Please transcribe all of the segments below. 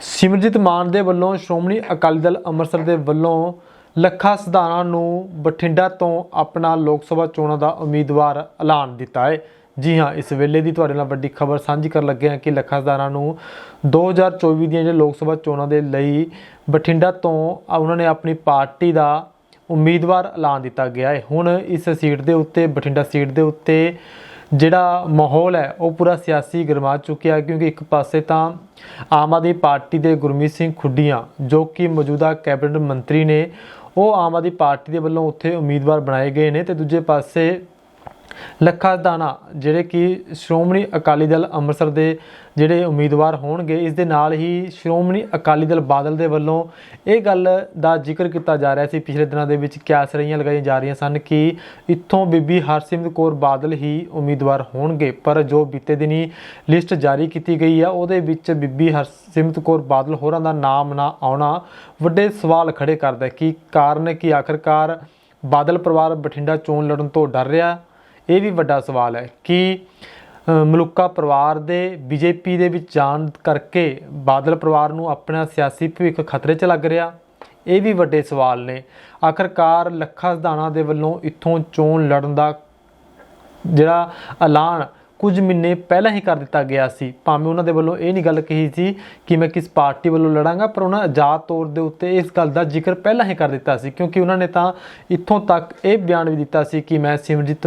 ਸਿਮਰਜੀਤ ਮਾਨ ਦੇ ਵੱਲੋਂ ਸ਼੍ਰੋਮਣੀ ਅਕਾਲੀ ਦਲ ਅੰਮ੍ਰਿਤਸਰ ਦੇ ਵੱਲੋਂ ਲੱਖਾ ਸਿਧਾਣਾ ਨੂੰ ਬਠਿੰਡਾ ਤੋਂ ਆਪਣਾ ਲੋਕ ਸਭਾ ਚੋਣਾਂ ਦਾ ਉਮੀਦਵਾਰ ਐਲਾਨ ਦਿੱਤਾ ਹੈ। ਜੀ ਹਾਂ, ਇਸ ਵੇਲੇ ਦੀ ਤੁਹਾਡੇ ਨਾਲ ਵੱਡੀ ਖਬਰ ਸਾਂਝੀ ਕਰਨ ਲੱਗੇ ਹਾਂ ਕਿ ਲੱਖਾ ਸਿਧਾਣਾ ਨੂੰ 2024 ਦੀਆਂ ਜਿਹੜੇ ਲੋਕ ਸਭਾ ਚੋਣਾਂ ਦੇ ਲਈ ਬਠਿੰਡਾ ਤੋਂ ਉਹਨਾਂ ਨੇ ਆਪਣੀ ਪਾਰਟੀ ਦਾ ਉਮੀਦਵਾਰ ਐਲਾਨ ਦਿੱਤਾ ਗਿਆ ਹੈ। ਹੁਣ ਇਸ ਸੀਟ ਦੇ ਉੱਤੇ, ਬਠਿੰਡਾ ਸੀਟ ਦੇ ਉੱਤੇ ਜਿਹੜਾ ਮਾਹੌਲ ਹੈ, ਉਹ ਪੂਰਾ ਸਿਆਸੀ ਗਰਮਾ ਚੁੱਕਿਆ ਕਿਉਂਕਿ ਇੱਕ ਪਾਸੇ ਤਾਂ ਆਮ ਆਦਮੀ ਪਾਰਟੀ ਦੇ ਗੁਰਮੀਤ ਸਿੰਘ ਖੁੱਡੀਆਂ, ਜੋ ਕਿ ਮੌਜੂਦਾ ਕੈਬਨਿਟ ਮੰਤਰੀ ਨੇ, ਉਹ ਆਮ ਆਦਮੀ ਪਾਰਟੀ ਦੇ ਵੱਲੋਂ ਉੱਥੇ ਉਮੀਦਵਾਰ ਬਣਾਏ ਗਏ ਨੇ ਤੇ ਦੂਜੇ ਪਾਸੇ ਲੱਖਾ ਦਾਣਾ, ਜਿਹੜੇ ਕਿ ਸ਼੍ਰੋਮਣੀ ਅਕਾਲੀ ਦਲ ਅੰਮ੍ਰਿਤਸਰ ਦੇ ਜਿਹੜੇ ਉਮੀਦਵਾਰ ਹੋਣਗੇ, ਇਸ ਦੇ ਨਾਲ ਹੀ ਸ਼੍ਰੋਮਣੀ ਅਕਾਲੀ ਦਲ ਬਾਦਲ ਦੇ ਵੱਲੋਂ ਇਹ ਗੱਲ ਦਾ ਜ਼ਿਕਰ ਕੀਤਾ ਜਾ ਰਿਹਾ ਸੀ। ਪਿਛਲੇ ਦਿਨਾਂ ਦੇ ਵਿੱਚ ਕਿਆਸ ਰਹੀਆਂ ਲਗਾਈਆਂ ਜਾ ਰਹੀਆਂ ਸਨ ਕਿ ਇੱਥੋਂ ਬੀਬੀ ਹਰਸਿਮਰਤ ਕੌਰ ਬਾਦਲ ਹੀ ਉਮੀਦਵਾਰ ਹੋਣਗੇ, ਪਰ ਜੋ ਬੀਤੇ ਦਿਨੀ ਲਿਸਟ ਜਾਰੀ ਕੀਤੀ ਗਈ ਆ, ਉਹਦੇ ਵਿੱਚ ਬੀਬੀ ਹਰਸਿਮਰਤ ਕੌਰ ਬਾਦਲ ਹੋਰਾਂ ਦਾ ਨਾਮ ਨਾ ਆਉਣਾ ਵੱਡੇ ਸਵਾਲ ਖੜੇ ਕਰਦਾ ਹੈ। ਕਿ ਕਾਰਨ ਕਿ ਆਖਰਕਾਰ ਬਾਦਲ ਪਰਿਵਾਰ ਬਠਿੰਡਾ ਚੋਣ ਲੜਨ ਤੋਂ ਡਰ ਰਿਹਾ? ਇਹ ਵੀ ਵੱਡਾ ਸਵਾਲ ਹੈ ਕਿ ਅ, ਮਲੂਕਾ ਪਰਿਵਾਰ ਦੇ ਬੀਜੇਪੀ ਦੇ ਵਿੱਚ ਜਾਣ ਕਰਕੇ ਬਾਦਲ ਪਰਿਵਾਰ ਨੂੰ ਆਪਣਾ ਸਿਆਸੀ ਭਵਿੱਖ ਖਤਰੇ 'ਚ ਲੱਗ ਰਿਹਾ? ਇਹ ਵੀ ਵੱਡੇ ਸਵਾਲ ਨੇ। ਆਖਰਕਾਰ ਲੱਖਾ ਸਿਧਾਣਾ ਦੇ ਵੱਲੋਂ ਇੱਥੋਂ ਚੋਣ ਲੜਨ ਦਾ ਜਿਹੜਾ ਐਲਾਨ ਕੁਝ ਮਹੀਨੇ ਪਹਿਲਾਂ ਹੀ ਕਰ ਦਿੱਤਾ ਗਿਆ ਸੀ। ਭਾਵੇਂ ਉਹਨਾਂ ਦੇ ਵੱਲੋਂ ਇਹ ਨਹੀਂ ਗੱਲ ਕਹੀ ਸੀ ਕਿ ਮੈਂ ਕਿਸ ਪਾਰਟੀ ਵੱਲੋਂ ਲੜਾਂਗਾ ਪਰ ਉਹਨਾਂ ਆਜ਼ਾਦ ਤੌਰ ਦੇ ਉੱਤੇ ਇਸ ਗੱਲ ਦਾ ਜ਼ਿਕਰ ਪਹਿਲਾਂ ਹੀ ਕਰ ਦਿੱਤਾ ਸੀ ਕਿਉਂਕਿ ਉਹਨਾਂ ਨੇ ਤਾਂ ਇੱਥੋਂ ਤੱਕ ਇਹ ਬਿਆਨ ਵੀ ਦਿੱਤਾ ਸੀ ਕਿ ਮੈਂ ਸਿਮਰਜੀਤ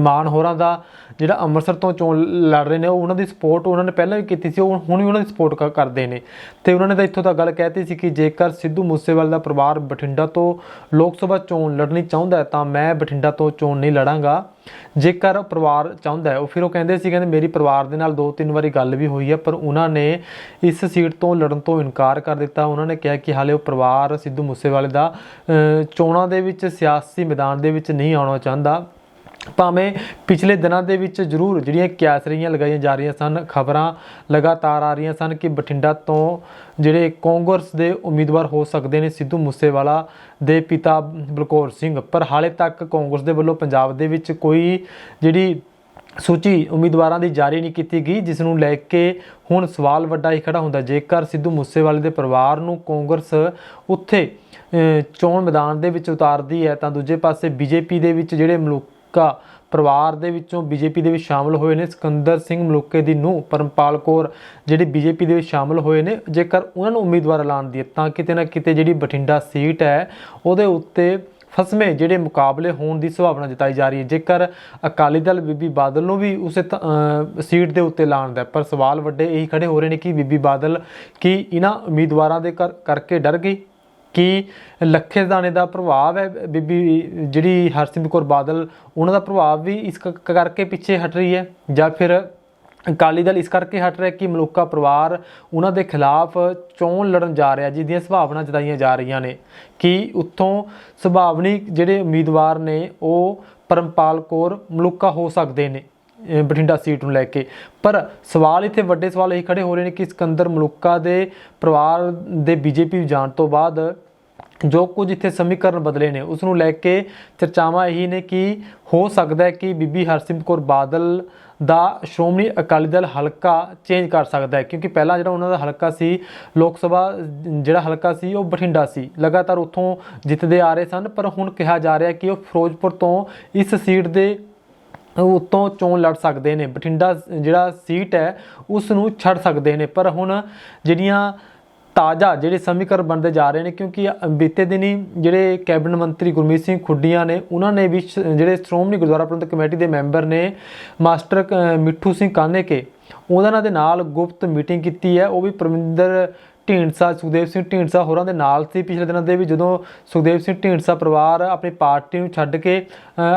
ਮਾਨ ਹੋਰਾਂ ਦਾ ਜਿਹੜਾ ਅੰਮ੍ਰਿਤਸਰ ਤੋਂ ਚੋਣ ਲੜ ਰਹੇ ਨੇ, ਉਹ ਉਹਨਾਂ ਦੀ ਸਪੋਰਟ ਉਹਨਾਂ ਨੇ ਪਹਿਲਾਂ ਵੀ ਕੀਤੀ ਸੀ, ਉਹ ਹੁਣ ਵੀ ਉਹਨਾਂ ਦੀ ਸਪੋਰਟ ਕਰਦੇ ਨੇ। ਤੇ ਉਹਨਾਂ ਨੇ ਤਾਂ ਇੱਥੋਂ ਤੱਕ ਗੱਲ ਕਹਿਤੀ ਸੀ ਕਿ ਜੇਕਰ ਸਿੱਧੂ ਮੂਸੇਵਾਲ ਦਾ ਪਰਿਵਾਰ ਬਠਿੰਡਾ ਤੋਂ ਲੋਕ ਸਭਾ ਚੋਣ ਲੜਨੀ ਚਾਹੁੰਦਾ ਹੈ, ਤਾਂ ਮੈਂ ਬਠਿੰਡਾ ਤੋਂ ਚੋਣ ਨਹੀਂ ਲੜਾਂਗਾ। ਜੇਕਰ ਪਰਿਵਾਰ ਚਾਹੁੰਦਾ ਹੈ, ਉਹ ਫਿਰ ਉਹ ਕਹਿੰਦੇ ਸੀ, ਕਹਿੰਦੇ ਮੇਰੀ ਪਰਿਵਾਰ ਦੇ ਨਾਲ ਦੋ ਤਿੰਨ ਵਾਰੀ ਗੱਲ ਵੀ ਹੋਈ ਹੈ, ਪਰ ਉਹਨਾਂ ਨੇ ਇਸ ਸੀਟ ਤੋਂ ਲੜਨ ਤੋਂ ਇਨਕਾਰ ਕਰ ਦਿੱਤਾ। ਉਹਨਾਂ ਨੇ ਕਿਹਾ ਕਿ ਹਾਲੇ ਉਹ ਪਰਿਵਾਰ ਸਿੱਧੂ ਮੂਸੇਵਾਲੇ ਦਾ ਚੋਣਾਂ ਦੇ ਵਿੱਚ, ਸਿਆਸੀ ਮੈਦਾਨ ਦੇ ਵਿੱਚ ਨਹੀਂ ਆਉਣਾ ਚਾਹੁੰਦਾ। ਭਾਵੇਂ ਪਿਛਲੇ ਦਿਨਾਂ ਦੇ ਵਿੱਚ ਜ਼ਰੂਰ ਜਿਹੜੀਆਂ ਕਿਆਸਰੀਆਂ ਲਗਾਈਆਂ ਜਾ ਰਹੀਆਂ ਸਨ, ਖਬਰਾਂ ਲਗਾਤਾਰ ਆ ਰਹੀਆਂ ਸਨ ਕਿ ਬਠਿੰਡਾ ਤੋਂ ਜਿਹੜੇ ਕਾਂਗਰਸ ਦੇ ਉਮੀਦਵਾਰ ਹੋ ਸਕਦੇ ਨੇ ਸਿੱਧੂ ਮੂਸੇਵਾਲਾ ਦੇ ਪਿਤਾ ਬਲਕੌਰ ਸਿੰਘ। ਪਰ ਹਾਲੇ ਤੱਕ ਕਾਂਗਰਸ ਦੇ ਵੱਲੋਂ ਪੰਜਾਬ ਦੇ ਵਿੱਚ ਕੋਈ ਜਿਹੜੀ ਸੂਚੀ ਉਮੀਦਵਾਰਾਂ ਦੀ ਜਾਰੀ ਨਹੀਂ ਕੀਤੀ ਗਈ, ਜਿਸ ਨੂੰ ਲੈ ਕੇ ਹੁਣ ਸਵਾਲ ਵੱਡਾ ਹੀ ਖੜਾ ਹੁੰਦਾ। ਜੇਕਰ ਸਿੱਧੂ ਮੂਸੇਵਾਲੇ ਦੇ ਪਰਿਵਾਰ ਨੂੰ ਕਾਂਗਰਸ ਉੱਥੇ ਚੋਣ ਮੈਦਾਨ ਦੇ ਵਿੱਚ ਉਤਾਰਦੀ ਹੈ, ਤਾਂ ਦੂਜੇ ਪਾਸੇ ਬੀਜੇਪੀ ਦੇ ਵਿੱਚ ਜਿਹੜੇ ਮਲੂਕਾ ਕਾ ਪਰਿਵਾਰ ਦੇ ਵਿੱਚੋਂ ਬੀਜੇਪੀ ਦੇ ਵਿੱਚ ਸ਼ਾਮਲ ਹੋਏ ਨੇ ਸਿਕੰਦਰ ਸਿੰਘ ਮਲੂਕੇ ਦੀ ਨੂੰ ਪਰਮਪਾਲ ਕੌਰ, ਜਿਹੜੇ ਬੀਜੇਪੀ ਦੇ ਵਿੱਚ ਸ਼ਾਮਲ ਹੋਏ ਨੇ। ਜੇਕਰ ਉਹਨਾਂ ਨੂੰ ਉਮੀਦਵਾਰ ਐਲਾਨ ਦੀਏ ਤਾਂ ਕਿਤੇ ਨਾ ਕਿਤੇ ਜਿਹੜੀ ਬਠਿੰਡਾ ਸੀਟ ਹੈ, ਉਹਦੇ ਉੱਤੇ ਫਸਵੇਂ ਜਿਹੜੇ ਮੁਕਾਬਲੇ ਹੋਣ ਦੀ ਸੰਭਾਵਨਾ ਜਤਾਈ ਜਾ ਰਹੀ ਹੈ। ਜੇਕਰ ਅਕਾਲੀ ਦਲ ਬੀਬੀ ਬਾਦਲ ਨੂੰ ਵੀ ਉਸੇ ਤ- ਸੀਟ ਦੇ ਉੱਤੇ ਲਾਣਦਾ ਪਰ ਸਵਾਲ ਵੱਡੇ ਇਹੀ ਖੜੇ ਹੋ ਰਹੇ ਨੇ ਕਿ ਬੀਬੀ ਬਾਦਲ ਕੀ ਇਹਨਾਂ ਉਮੀਦਵਾਰਾਂ ਦੇ ਕਰ- ਕਰਕੇ ਡਰ ਗਈ? ਕਿ ਲੱਖੇ ਦਾਣੇ ਦਾ ਪ੍ਰਭਾਵ ਹੈ? ਬੀਬੀ ਜਿਹੜੀ ਹਰਸਿਮਰਤ ਕੌਰ ਬਾਦਲ, ਉਹਨਾਂ ਦਾ ਪ੍ਰਭਾਵ ਵੀ ਇਸ ਕ- ਕਰਕੇ ਪਿੱਛੇ ਹਟ ਰਹੀ ਹੈ ਜਾਂ ਫਿਰ ਅਕਾਲੀ ਦਲ ਇਸ ਕਰਕੇ ਹਟ ਰਿਹਾ ਕਿ ਮਲੂਕਾ ਪਰਿਵਾਰ ਉਹਨਾਂ ਦੇ ਖਿਲਾਫ ਚੋਣ ਲੜਨ ਜਾ ਰਿਹਾ, ਜਿਹਦੀਆਂ ਸੰਭਾਵਨਾ ਜਤਾਈਆਂ ਜਾ ਰਹੀਆਂ ਨੇ। ਕਿ ਉੱਥੋਂ ਸੰਭਾਵਨੀ ਜਿਹੜੇ ਉਮੀਦਵਾਰ ਨੇ ਉਹ ਪਰਮਪਾਲ ਕੌਰ ਮਲੂਕਾ ਹੋ ਸਕਦੇ ਨੇ? ਬਠਿੰਡਾ ਸੀਟ ਨੂੰ ਲੈ ਕੇ। ਪਰ ਸਵਾਲ ਇੱਥੇ ਵੱਡੇ ਸਵਾਲ ਇਹ ਖੜੇ ਹੋ ਰਹੇ ਨੇ ਕਿ ਸਿਕੰਦਰ ਮਲੂਕਾ ਦੇ ਪਰਿਵਾਰ ਦੇ ਬੀਜੇਪੀ ਜਾਣ ਤੋਂ ਬਾਅਦ ਜੋ ਕੁਝ ਇੱਥੇ ਸਮੀਕਰਨ ਬਦਲੇ ਨੇ, ਉਸ ਨੂੰ ਲੈ ਕੇ ਚਰਚਾਵਾਂ ਇਹੀ ਨੇ ਕਿ ਹੋ ਸਕਦਾ ਹੈ ਕਿ ਬੀਬੀ ਹਰਸਿਮਰਤ ਕੌਰ ਬਾਦਲ ਦਾ ਸ਼੍ਰੋਮਣੀ ਅਕਾਲੀ ਦਲ ਹਲਕਾ ਚੇਂਜ ਕਰ ਸਕਦਾ ਹੈ। ਕਿਉਂਕਿ ਪਹਿਲਾਂ ਜਿਹੜਾ ਉਹਨਾਂ ਦਾ ਹਲਕਾ ਸੀ, ਲੋਕ ਸਭਾ ਜਿਹੜਾ ਹਲਕਾ ਸੀ, ਉਹ ਬਠਿੰਡਾ ਸੀ। ਲਗਾਤਾਰ ਉੱਥੋਂ ਜਿੱਤਦੇ ਆ ਰਹੇ ਸਨ, ਪਰ ਹੁਣ ਕਿਹਾ ਜਾ ਰਿਹਾ ਕਿ ਉਹ ਫਿਰੋਜ਼ਪੁਰ ਤੋਂ ਇਸ ਸੀਟ ਦੇ ਉਤੋਂ ਚੋਣ ਲੜ ਸਕਦੇ ਨੇ। ਬਠਿੰਡਾ ਜਿਹੜਾ ਸੀਟ ਹੈ, ਉਸ ਨੂੰ ਛੱਡ ਸਕਦੇ ਨੇ। ਪਰ ਹੁਣ ਜਿਹੜੀਆਂ ਤਾਜ਼ਾ, ਜਿਹੜੇ ਸਮੀਕਰਨ ਬਣਦੇ ਜਾ ਰਹੇ ਨੇ, ਕਿਉਂਕਿ ਬੀਤੇ ਦਿਨੀ ਜਿਹੜੇ ਕੈਬਨਿਟ ਮੰਤਰੀ ਗੁਰਮੀਤ ਸਿੰਘ ਖੁੱਡੀਆਂ ਨੇ, ਉਹਨਾਂ ਨੇ ਵੀ ਸ਼- ਜਿਹੜੇ ਸ਼੍ਰੋਮਣੀ ਗੁਰਦੁਆਰਾ ਪ੍ਰਬੰਧਕ ਕਮੇਟੀ ਦੇ ਮੈਂਬਰ ਨੇ, ਮਾਸਟਰ ਕ- ਮਿੱਠੂ ਸਿੰਘ ਕਾਨੇਕੇ, ਉਹਨਾਂ ਦੇ ਨਾਲ ਗੁਪਤ ਮੀਟਿੰਗ ਕੀਤੀ ਹੈ। ਉਹ ਵੀ ਪਰਮਿੰਦਰ ਢੀਂਡਸਾ, ਸੁਖਦੇਵ ਸਿੰਘ ਢੀਂਡਸਾ ਹੋਰਾਂ ਦੇ ਨਾਲ ਸੀ। ਪਿਛਲੇ ਦਿਨਾਂ ਦੇ ਵੀ ਜਦੋਂ ਸੁਖਦੇਵ ਸਿੰਘ ਢੀਂਡਸਾ ਪਰਿਵਾਰ ਆਪਣੀ ਪਾਰਟੀ ਨੂੰ ਛੱਡ ਕੇ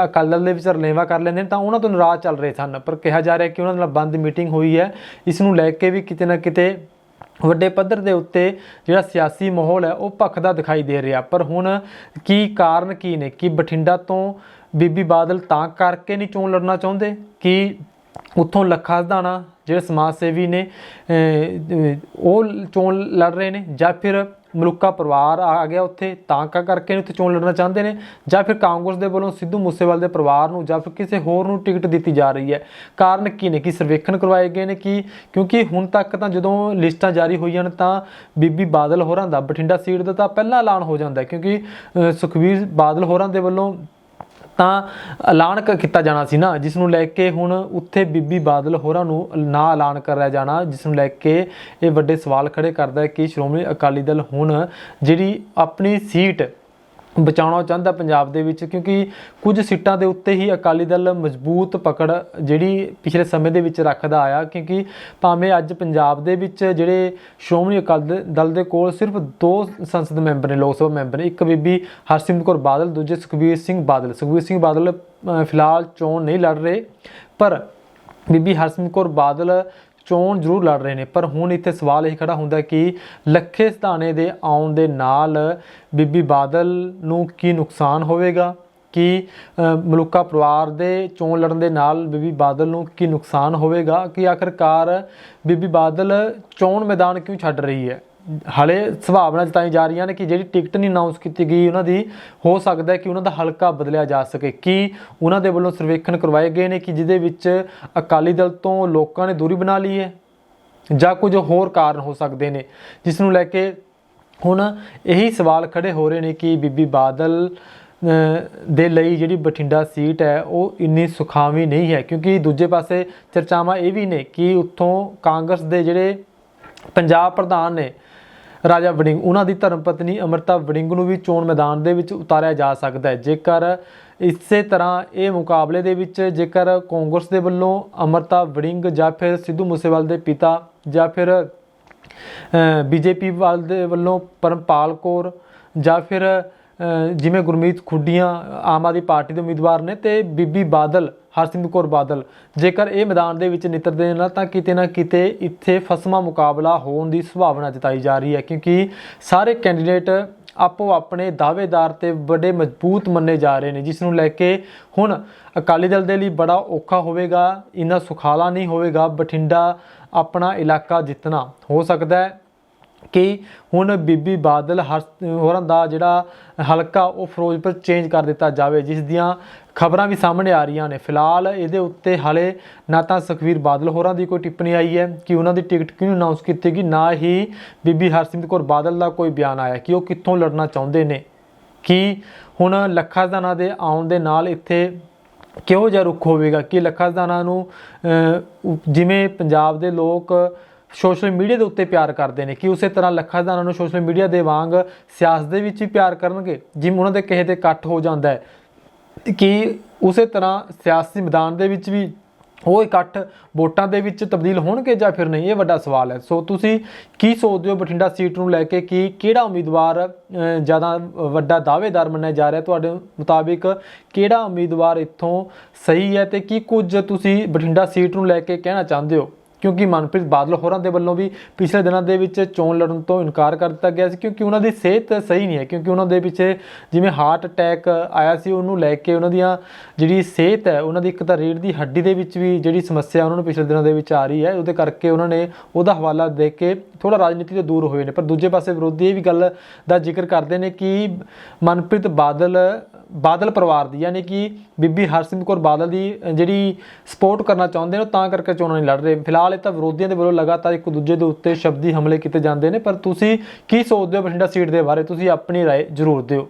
ਅਕਾਲੀ ਦਲ ਦੇ ਵਿੱਚ ਰਲੇਵਾ ਕਰ ਲੈਂਦੇ ਨੇ, ਤਾਂ ਉਹਨਾਂ ਤੋਂ ਨਾਰਾਜ਼ ਚੱਲ ਰਹੇ ਸਨ। ਪਰ ਕਿਹਾ ਜਾ ਰਿਹਾ ਕਿ ਉਹਨਾਂ ਨਾਲ ਬੰਦ ਮੀਟਿੰਗ ਹੋਈ ਹੈ। ਇਸ ਨੂੰ ਲੈ ਕੇ ਵੀ ਕਿਤੇ ਨਾ ਕਿਤੇ ਵੱਡੇ ਪੱਧਰ ਦੇ ਉੱਤੇ ਜਿਹੜਾ ਸਿਆਸੀ ਮਾਹੌਲ ਹੈ, ਉਹ ਭਖਦਾ ਦਿਖਾਈ ਦੇ ਰਿਹਾ। ਪਰ ਹੁਣ ਕੀ ਕਾਰਨ ਕੀ ਨੇ? ਕਿ ਬਠਿੰਡਾ ਤੋਂ ਬੀਬੀ ਬਾਦਲ ਤਾਂ ਕਰਕੇ ਨਹੀਂ ਚੋਣ ਲੜਨਾ ਚਾਹੁੰਦੇ? ਕਿ ਉੱਥੋਂ ਲੱਖਾ ਦਾਣਾ ਜਿਹੜੇ ਸਮਾਜ ਸੇਵੀ ਨੇ ਉਹ ਚੋਣ ਲੜ ਰਹੇ ਨੇ ਜਾਂ ਫਿਰ ਮਲੂਕਾ ਪਰਿਵਾਰ ਆ ਗਿਆ ਉੱਥੇ ਤਾਂ ਕਾ ਕਰਕੇ ਉੱਥੇ ਚੋਣ ਲੜਨਾ ਚਾਹੁੰਦੇ ਨੇ ਜਾਂ ਫਿਰ ਕਾਂਗਰਸ ਦੇ ਵੱਲੋਂ ਸਿੱਧੂ ਮੂਸੇਵਾਲ ਦੇ ਪਰਿਵਾਰ ਨੂੰ ਜਾਂ ਫਿਰ ਕਿਸੇ ਹੋਰ ਨੂੰ ਟਿਕਟ ਦਿੱਤੀ ਜਾ ਰਹੀ ਹੈ। ਕਾਰਨ ਕੀ ਨੇ? ਕਿ ਸਰਵੇਖਣ ਕਰਵਾਏ ਗਏ ਨੇ? ਕਿ? ਕਿਉਂਕਿ ਹੁਣ ਤੱਕ ਤਾਂ ਜਦੋਂ ਲਿਸਟਾਂ ਜਾਰੀ ਹੋਈਆਂ ਨੇ ਤਾਂ ਬੀਬੀ ਬਾਦਲ ਹੋਰਾਂ ਦਾ ਬਠਿੰਡਾ ਸੀਟ ਦਾ ਤਾਂ ਪਹਿਲਾਂ ਐਲਾਨ ਹੋ ਜਾਂਦਾ ਕਿਉਂਕਿ ਅ, ਸੁਖਬੀਰ ਬਾਦਲ ਹੋਰਾਂ ਦੇ ਵੱਲੋਂ ਤਾਂ ਐਲਾਨ ਕ- ਕੀਤਾ ਜਾਣਾ ਸੀ ਨਾ, ਜਿਸ ਨੂੰ ਲੈ ਕੇ ਹੁਣ ਉੱਥੇ ਬੀਬੀ ਬਾਦਲ ਹੋਰਾਂ ਨੂੰ ਨਾ ਐਲਾਨ ਕਰਿਆ ਜਾਣਾ, ਜਿਸ ਨੂੰ ਲੈ ਕੇ ਇਹ ਵੱਡੇ ਸਵਾਲ ਖੜੇ ਕਰਦਾ ਹੈ ਕਿ ਸ਼੍ਰੋਮਣੀ ਅਕਾਲੀ ਦਲ ਹੁਣ ਜਿਹੜੀ ਆਪਣੀ ਸੀਟ ਬਚਾਉਣਾ ਚਾਹੁੰਦਾ ਪੰਜਾਬ ਦੇ ਵਿੱਚ, ਕਿਉਂਕਿ ਕੁਝ ਸੀਟਾਂ ਦੇ ਉੱਤੇ ਹੀ ਅਕਾਲੀ ਦਲ ਮਜ਼ਬੂਤ ਪਕੜ ਜਿਹੜੀ ਪਿਛਲੇ ਸਮੇਂ ਦੇ ਵਿੱਚ ਰੱਖਦਾ ਆਇਆ, ਕਿਉਂਕਿ ਭਾਵੇਂ ਅੱਜ ਪੰਜਾਬ ਦੇ ਵਿੱਚ ਜਿਹੜੇ ਸ਼੍ਰੋਮਣੀ ਅਕਾਲੀ ਦਲ ਦੇ ਕੋਲ ਸਿਰਫ ਦੋ ਸੰਸਦ ਮੈਂਬਰ ਨੇ, ਲੋਕ ਸਭਾ ਮੈਂਬਰ ਨੇ, ਇੱਕ ਬੀਬੀ ਹਰਸਿਮਰਤ ਕੌਰ ਬਾਦਲ, ਦੂਜੇ ਸੁਖਬੀਰ ਸਿੰਘ ਬਾਦਲ। ਸੁਖਬੀਰ ਸਿੰਘ ਬਾਦਲ ਫਿਲਹਾਲ ਚੋਣ ਨਹੀਂ ਲੜ ਰਹੇ, ਪਰ ਬੀਬੀ ਹਰਸਿਮਰਤ ਕੌਰ ਬਾਦਲ ਚੋਣ ਜ਼ਰੂਰ ਲੜ ਰਹੇ ਨੇ। ਪਰ ਹੁਣ ਇੱਥੇ ਸਵਾਲ ਇਹ ਖੜਾ ਹੁੰਦਾ ਕਿ ਲੱਖੇ ਸਧਾਣੇ ਦੇ ਆਉਣ ਦੇ ਨਾਲ ਬੀਬੀ ਬਾਦਲ ਨੂੰ ਕੀ ਨੁਕਸਾਨ ਹੋਵੇਗਾ? ਕਿ ਅ, ਮਲੂਕਾ ਪਰਿਵਾਰ ਦੇ ਚੋਣ ਲੜਨ ਦੇ ਨਾਲ ਬੀਬੀ ਬਾਦਲ ਨੂੰ ਕੀ ਨੁਕਸਾਨ ਹੋਵੇਗਾ? ਕਿ ਆਖਰਕਾਰ ਬੀਬੀ ਬਾਦਲ ਚੋਣ ਮੈਦਾਨ ਕਿਉਂ ਛੱਡ ਰਹੀ ਹੈ? ਹਲੇ ਸੰਭਾਵਨਾ ਜਤਾਈ ਜਾ ਰਹੀਆਂ ਨੇ ਕਿ ਜਿਹੜੀ ਟਿਕਟ ਨਹੀਂ ਅਨਾਉਂਸ ਕੀਤੀ ਗਈ, ਉਹਨਾਂ ਦੀ ਹੋ ਸਕਦਾ ਹੈ ਕਿ ਉਹਨਾਂ ਦਾ ਹਲਕਾ ਬਦਲਿਆ ਜਾ ਸਕੇ। ਕਿ ਉਹਨਾਂ ਦੇ ਵੱਲੋਂ ਸਰਵੇਖਣ ਕਰਵਾਏ ਗਏ ਨੇ ਕਿ ਜਿਹਦੇ ਵਿੱਚ ਅਕਾਲੀ ਦਲ ਤੋਂ ਲੋਕਾਂ ਨੇ ਦੂਰੀ ਬਣਾ ਲਈ ਹੈ? ਜਾਂ ਕੁਝ ਹੋਰ ਕਾਰਨ ਹੋ ਸਕਦੇ ਨੇ? ਜਿਸ ਨੂੰ ਲੈ ਕੇ ਹੁਣ ਇਹੀ ਸਵਾਲ ਖੜੇ ਹੋ ਰਹੇ ਨੇ ਕਿ ਬੀਬੀ ਬਾਦਲ ਦੇ ਲਈ ਜਿਹੜੀ ਬਠਿੰਡਾ ਸੀਟ ਹੈ, ਉਹ ਇੰਨੀ ਸੁਖਾਵੀ ਨਹੀਂ ਹੈ। ਕਿਉਂਕਿ ਦੂਜੇ ਪਾਸੇ ਚਰਚਾਵਾਂ ਇਹ ਵੀ ਨੇ ਕਿ ਉੱਥੋਂ ਕਾਂਗਰਸ ਦੇ ਜਿਹੜੇ ਪੰਜਾਬ ਪ੍ਰਧਾਨ ਨੇ ਰਾਜਾ ਵੜਿੰਗ ਉਹਨਾਂ ਦੀ ਧਰਮ ਪਤਨੀ ਅਮਰਤਾ ਵੜਿੰਗ ਨੂੰ ਵੀ ਚੋਣ ਮੈਦਾਨ ਦੇ ਵਿੱਚ ਉਤਾਰਿਆ ਜਾ ਸਕਦਾ ਹੈ। ਜੇਕਰ ਇਸੇ ਤਰ੍ਹਾਂ ਇਹ ਮੁਕਾਬਲੇ ਦੇ ਵਿੱਚ ਜੇਕਰ ਕਾਂਗਰਸ ਦੇ ਵੱਲੋਂ ਅਮਰਤਾ ਵੜਿੰਗ ਜਾਂ ਫਿਰ ਸਿੱਧੂ ਮੂਸੇਵਾਲ ਦੇ ਪਿਤਾ ਜਾਂ ਫਿਰ ਬੀਜੇਪੀ ਵਾਲ ਦੇ ਵੱਲੋਂ ਪਰਮਪਾਲ ਕੌਰ ਜਾਂ ਫਿਰ ਜਿਵੇਂ ਗੁਰਮੀਤ ਖੁੱਡੀਆਂ, ਆਮ ਆਦਮੀ ਪਾਰਟੀ ਦੇ ਉਮੀਦਵਾਰ ਨੇ ਤੇ ਬੀਬੀ ਬਾਦਲ ਹਰਸਿਮਰਤ ਕੌਰ ਬਾਦਲ। ਜੇਕਰ ਇਹ ਮੈਦਾਨ ਦੇ ਵਿੱਚ ਨਿਤਰਦੇ ਨੇ ਨਾ, ਤਾਂ ਕਿਤੇ ਨਾ ਕਿਤੇ ਇੱਥੇ ਫਸਮਾ ਮੁਕਾਬਲਾ ਹੋਣ ਦੀ ਸੰਭਾਵਨਾ ਜਤਾਈ ਜਾ ਰਹੀ ਹੈ, ਕਿਉਂਕਿ ਸਾਰੇ ਕੈਂਡੀਡੇਟ ਆਪੋ ਆਪਣੇ ਦਾਅਵੇਦਾਰ ਤੇ ਬੜੇ ਮਜ਼ਬੂਤ ਮੰਨੇ ਜਾ ਰਹੇ ਨੇ, ਜਿਸ ਨੂੰ ਲੈ ਕੇ ਹੁਣ ਅਕਾਲੀ ਦਲ ਦੇ ਲਈ ਬੜਾ ਔਖਾ ਹੋਵੇਗਾ, ਇੰਨਾ ਸੁਖਾਲਾ ਨਹੀਂ ਹੋਵੇਗਾ ਬਠਿੰਡਾ ਆਪਣਾ ਇਲਾਕਾ ਜਿੱਤਣਾ। ਹੋ ਸਕਦਾ ਹੈ ਕਿ ਹੁਣ ਬੀਬੀ ਬਾਦਲ ਹਰ- ਹੋਰਾਂ ਦਾ ਜਿਹੜਾ ਹਲਕਾ ਉਹ ਫਿਰੋਜ਼ਪੁਰ ਚੇਂਜ ਕਰ ਦਿੱਤਾ ਜਾਵੇ, ਜਿਸ ਦੀਆਂ ਖਬਰਾਂ ਵੀ ਸਾਹਮਣੇ ਆ ਰਹੀਆਂ ਨੇ। ਫਿਲਹਾਲ ਇਹਦੇ ਉੱਤੇ ਹਾਲੇ ਨਾ ਤਾਂ ਸੁਖਵੀਰ ਬਾਦਲ ਹੋਰਾਂ ਦੀ ਕੋਈ ਟਿੱਪਣੀ ਆਈ ਹੈ, ਕਿ ਉਹਨਾਂ ਦੀ ਟਿਕਟ ਕਿਉਂ ਅਨਾਉਂਸ ਕੀਤੀ ਗਈ, ਨਾ ਹੀ ਬੀਬੀ ਹਰਸਿਮਰਤ ਕੌਰ ਬਾਦਲ ਦਾ ਕੋਈ ਬਿਆਨ ਆਇਆ, ਕਿ ਉਹ ਕਿੱਥੋਂ ਲੜਨਾ ਚਾਹੁੰਦੇ ਨੇ। ਕਿ ਹੁਣ ਲੱਖਾ ਦਾਣਾ ਦੇ ਆਉਣ ਦੇ ਨਾਲ ਇੱਥੇ ਕਿਹੋ ਜਿਹਾ ਰੁਖ ਹੋਵੇਗਾ? ਕਿ ਲੱਖਾ ਦਾਣਾ ਨੂੰ ਜਿਵੇਂ ਪੰਜਾਬ ਦੇ ਲੋਕ ਸੋਸ਼ਲ ਮੀਡੀਆ ਦੇ ਉੱਤੇ ਪਿਆਰ ਕਰਦੇ ਨੇ। ਕਿ ਉਸੇ ਤਰ੍ਹਾਂ ਲੱਖਾ ਦਾਣਾ ਨੂੰ ਸੋਸ਼ਲ ਮੀਡੀਆ ਦੇ ਵਾਂਗ ਸਿਆਸਤ ਦੇ ਵਿੱਚ ਵੀ ਪਿਆਰ ਕਰਨਗੇ, ਜਿਵੇਂ ਉਹਨਾਂ ਦੇ ਕਹੇ ਤੇ ਇਕੱਠ ਹੋ ਜਾਂਦਾ ਹੈ? ਕਿ ਉਸੇ ਤਰ੍ਹਾਂ ਸਿਆਸੀ ਮੈਦਾਨ ਦੇ ਵਿੱਚ ਵੀ ਉਹ ਇਕੱਠ ਵੋਟਾਂ ਦੇ ਵਿੱਚ ਤਬਦੀਲ ਹੋਣਗੇ ਜਾਂ ਫਿਰ ਨਹੀਂ? ਇਹ ਵੱਡਾ ਸਵਾਲ ਹੈ। ਸੋ ਤੁਸੀਂ ਕੀ ਸੋਚਦੇ ਹੋ ਬਠਿੰਡਾ ਸੀਟ ਨੂੰ ਲੈ ਕੇ? ਕਿ ਕਿਹੜਾ ਉਮੀਦਵਾਰ ਜ਼ਿਆਦਾ ਵੱਡਾ ਦਾਅਵੇਦਾਰ ਮੰਨਿਆ ਜਾ ਰਿਹਾ ਤੁਹਾਡੇ ਮੁਤਾਬਿਕ? ਕਿਹੜਾ ਉਮੀਦਵਾਰ ਇੱਥੋਂ ਸਹੀ ਹੈ ਤੇ ਕੀ ਕੁਝ ਤੁਸੀਂ ਬਠਿੰਡਾ ਸੀਟ ਨੂੰ ਲੈ ਕੇ ਕਹਿਣਾ ਚਾਹੁੰਦੇ ਹੋ? ਕਿਉਂਕਿ ਮਨਪ੍ਰੀਤ ਬਾਦਲ ਹੋਰਾਂ ਦੇ ਵੱਲੋਂ ਵੀ ਪਿਛਲੇ ਦਿਨਾਂ ਦੇ ਵਿੱਚ ਚੋਣ ਲੜਨ ਤੋਂ ਇਨਕਾਰ ਕਰ ਦਿੱਤਾ ਗਿਆ ਸੀ, ਕਿਉਂਕਿ ਉਹਨਾਂ ਦੀ ਸਿਹਤ ਸਹੀ ਨਹੀਂ ਹੈ, ਕਿਉਂਕਿ ਉਹਨਾਂ ਦੇ ਪਿੱਛੇ ਜਿਵੇਂ ਹਾਰਟ ਅਟੈਕ ਆਇਆ ਸੀ, ਉਹਨੂੰ ਲੈ ਕੇ ਉਹਨਾਂ ਦੀਆਂ ਜਿਹੜੀ ਸਿਹਤ ਹੈ, ਉਹਨਾਂ ਦੀ ਇੱਕ ਤਾਂ ਰੀੜ੍ਹ ਦੀ ਹੱਡੀ ਦੇ ਵਿੱਚ ਵੀ ਜਿਹੜੀ ਸਮੱਸਿਆ ਉਹਨਾਂ ਨੂੰ ਪਿਛਲੇ ਦਿਨਾਂ ਦੇ ਵਿੱਚ ਆ ਰਹੀ ਹੈ, ਉਹਦੇ ਕਰਕੇ ਉਹਨਾਂ ਨੇ ਉਹਦਾ ਹਵਾਲਾ ਦੇ ਕੇ ਥੋੜਾ ਰਾਜਨੀਤੀ ਤੋਂ ਦੂਰ ਹੋਏ ਨੇ। ਪਰ ਦੂਜੇ ਪਾਸੇ ਵਿਰੋਧੀ ਇਹ ਵੀ ਗੱਲ ਦਾ ਜ਼ਿਕਰ ਕਰਦੇ ਨੇ ਕਿ ਮਨਪ੍ਰੀਤ ਬਾਦਲ ਬਾਦਲ ਪਰਿਵਾਰ ਦੀ ਯਾਨੀ ਕਿ ਬੀਬੀ ਹਰਸਿਮਰਤ ਕੌਰ ਬਾਦਲ ਦੀ ਅ, ਜਿਹੜੀ ਸਪੋਰਟ ਕਰਨਾ ਚਾਹੁੰਦੇ ਨੇ ਉਹ ਤਾਂ ਕਰਕੇ ਚੋਣਾਂ ਨਹੀਂ ਲੜ ਰਹੇ ਫਿਲਹਾਲ ਇਹ ਤਾਂ ਵਿਰੋਧੀਆਂ ਦੇ ਵੱਲੋਂ ਲਗਾਤਾਰ ਇੱਕ ਦੂਜੇ ਦੇ ਉੱਤੇ ਸ਼ਬਦੀ ਹਮਲੇ ਕੀਤੇ ਜਾਂਦੇ ਨੇ ਪਰ ਤੁਸੀਂ ਕੀ ਸੋਚਦੇ ਹੋ ਬਠਿੰਡਾ ਸੀਟ ਦੇ ਬਾਰੇ ਤੁਸੀਂ ਆਪਣੀ رائے ਜ਼ਰੂਰ ਦਿਓ